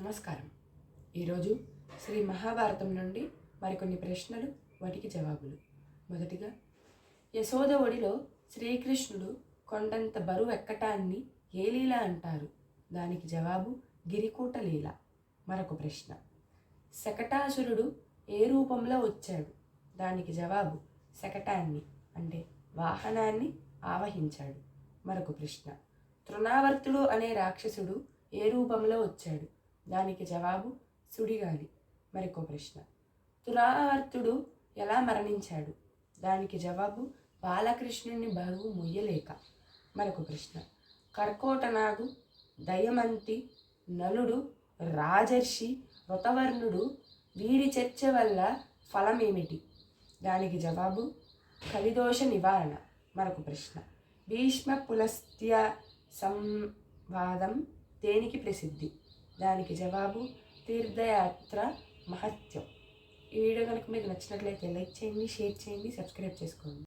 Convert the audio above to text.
నమస్కారం. ఈరోజు శ్రీ మహాభారతం నుండి మరికొన్ని ప్రశ్నలు వాటికి జవాబులు. మొదటిగా యశోద ఒడిలో శ్రీకృష్ణుడు కొండంత బరువు ఎక్కటాన్ని ఏ లీల అంటారు? దానికి జవాబు గిరికూట లీల. మరొక ప్రశ్న శకటాసురుడు ఏ రూపంలో వచ్చాడు? దానికి జవాబు శకటాన్ని అంటే వాహనాన్ని ఆవహించాడు. మరొక ప్రశ్న తృణావర్తుడు అనే రాక్షసుడు ఏ రూపంలో వచ్చాడు? దానికి జవాబు సుడిగాలి. మరొక ప్రశ్న. తులార్తుడు ఎలా మరణించాడు? దానికి జవాబు బాలకృష్ణుని బరువు మొయ్యలేక. మరొక ప్రశ్న. కర్కోటనాగు దయమంతి నలుడు రాజర్షి ఋతవర్ణుడు వీరి చర్చ వల్ల ఫలమేమిటి? దానికి జవాబు కలిదోష నివారణ. మరొక ప్రశ్న. భీష్మ పులస్త్య సంవాదం దేనికి ప్రసిద్ధి? దానికి జవాబు తీర్థయాత్ర మహత్యం. ఈ వీడియో కనుక మీకు నచ్చినట్లయితే లైక్ చేయండి షేర్ చేయండి సబ్స్క్రైబ్ చేసుకోండి.